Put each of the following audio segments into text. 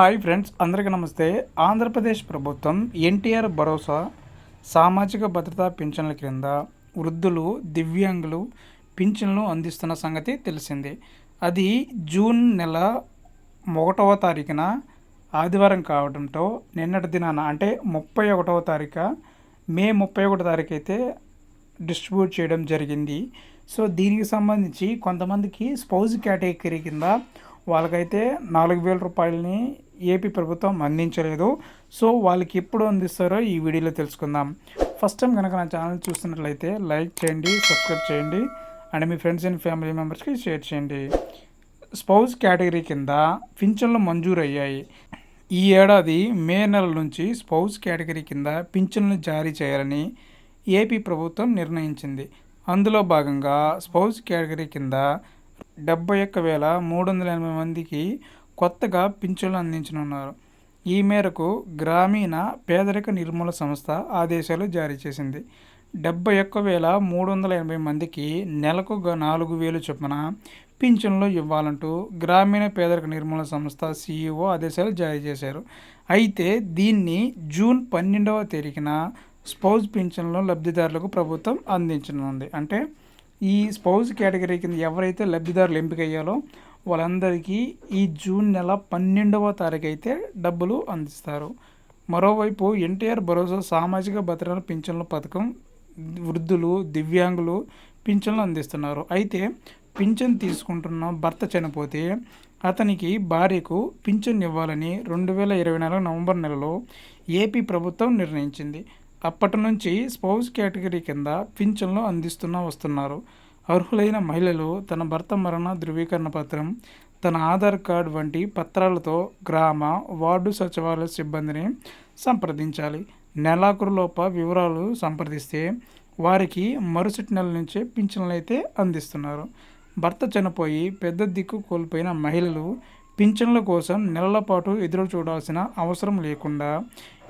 Hi friends అందరికీ నమస్తే. ఆంధ్రప్రదేశ్ ప్రభుత్వం ఎన్టీఆర్ భరోసా సామాజిక భద్రతా పింఛన్ల క్రింద వృద్ధులు దివ్యాంగులు పింఛన్లు అందిస్తున్న సంగతి తెలిసిందే. అది జూన్ నెల ఒకటవ తారీఖున ఆదివారం కావడంతో నిన్నటి దినాన అంటే ముప్పై ఒకటవ తారీఖు మే ముప్పై ఒకటో తారీఖు అయితే డిస్ట్రిబ్యూట్ చేయడం జరిగింది. సో దీనికి సంబంధించి కొంతమందికి స్పౌజ్ కేటగిరీ కింద వాళ్ళకైతే నాలుగు వేల రూపాయలని ఏపీ ప్రభుత్వం అందించలేదు. సో వాళ్ళకి ఎప్పుడు అందిస్తారో ఈ వీడియోలో తెలుసుకుందాం. ఫస్ట్ టైం కనుక నా ఛానల్ చూస్తున్నట్లయితే లైక్ చేయండి సబ్స్క్రైబ్ చేయండి అండ్ మీ ఫ్రెండ్స్ అండ్ ఫ్యామిలీ మెంబర్స్కి షేర్ చేయండి. స్పౌజ్ కేటగిరీ కింద పింఛన్లు మంజూరు అయ్యాయి ఈ ఏడాది మే నెల నుంచి స్పౌజ్ కేటగిరీ కింద పింఛన్లు జారీ చేయాలని ఏపీ ప్రభుత్వం నిర్ణయించింది. అందులో భాగంగా స్పౌజ్ కేటగిరీ కింద డెబ్బై ఒక్క వేల మూడు వందల ఎనభై మందికి కొత్తగా పింఛన్లు అందించనున్నారు. ఈ మేరకు గ్రామీణ పేదరిక నిర్మూలన సంస్థ ఆదేశాలు జారీ చేసింది. డెబ్బై ఒక్క వేల మూడు వందల ఎనభై మందికి నెలకు గ- నాలుగు వేలు చొప్పున పింఛన్లు ఇవ్వాలంటూ గ్రామీణ పేదరిక నిర్మూలన సంస్థ సీఈఓ ఆదేశాలు జారీ చేశారు. అయితే దీన్ని జూన్ పన్నెండవ తేదీన స్పౌజ్ పింఛన్లు లబ్ధిదారులకు ప్రభుత్వం అందించనుంది. అంటే ఈ స్పౌజ్ కేటగిరీ కింద ఎవరైతే లబ్ధిదారులు ఎంపిక అయ్యాలో వాళ్ళందరికీ ఈ జూన్ నెల పన్నెండవ తారీఖు అయితే డబ్బులు అందిస్తారు. మరోవైపు ఎన్టీఆర్ భరోసా సామాజిక భద్రత పింఛన్ల పథకం వృద్ధులు దివ్యాంగులు పింఛన్లు అందిస్తున్నారు. అయితే పింఛన్ తీసుకుంటున్న భర్త చనిపోతే అతనికి భార్యకు పింఛన్ ఇవ్వాలని రెండు వేల ఇరవై నాలుగు నవంబర్ నెలలో ఏపీ ప్రభుత్వం నిర్ణయించింది. అప్పటి నుంచి స్పౌజ్ కేటగిరీ కింద పింఛన్లు అందిస్తున్నా వస్తున్నారు. అర్హులైన మహిళలు తన భర్త మరణ ధృవీకరణ పత్రం తన ఆధార్ కార్డు వంటి పత్రాలతో గ్రామ వార్డు సచివాలయ సిబ్బందిని సంప్రదించాలి. నెలాఖరులోప వివరాలు సంప్రదిస్తే వారికి మరుసటి నెల నుంచే పింఛన్లు అయితే అందిస్తున్నారు. భర్త చనిపోయి పెద్ద దిక్కు కోల్పోయిన మహిళలు పింఛన్ల కోసం నెలల పాటు ఎదురు చూడాల్సిన అవసరం లేకుండా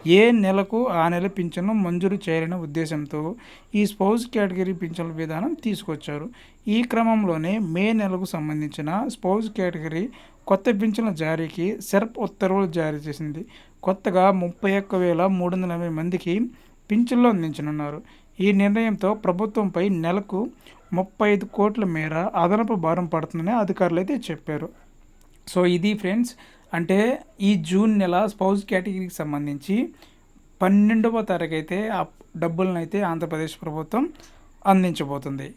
ఏ నెలకు ఆ నెల పింఛను మంజూరు చేయాలనే ఉద్దేశంతో ఈ స్పౌజ్ కేటగిరీ పింఛన్ల విధానం తీసుకొచ్చారు. ఈ క్రమంలోనే మే నెలకు సంబంధించిన స్పౌజ్ కేటగిరీ కొత్త పింఛన్ల జారీకి సెర్ప్ ఉత్తర్వులు జారీ చేసింది. కొత్తగా ముప్పై ఒక్క వేల మూడు వందల ఎనభై మందికి పింఛన్లు అందించనున్నారు. ఈ నిర్ణయంతో ప్రభుత్వంపై నెలకు ముప్పై ఐదు కోట్ల మేర అదనపు భారం పడుతుందని అధికారులు అయితే చెప్పారు. సో ఇది ఫ్రెండ్స్ అంటే ఈ జూన్ నెల స్పౌజ్ కేటగిరీకి సంబంధించి పన్నెండవ తారీఖు అయితే ఆ డబ్బులను అయితే ఆంధ్రప్రదేశ్ ప్రభుత్వం అందించబోతుంది.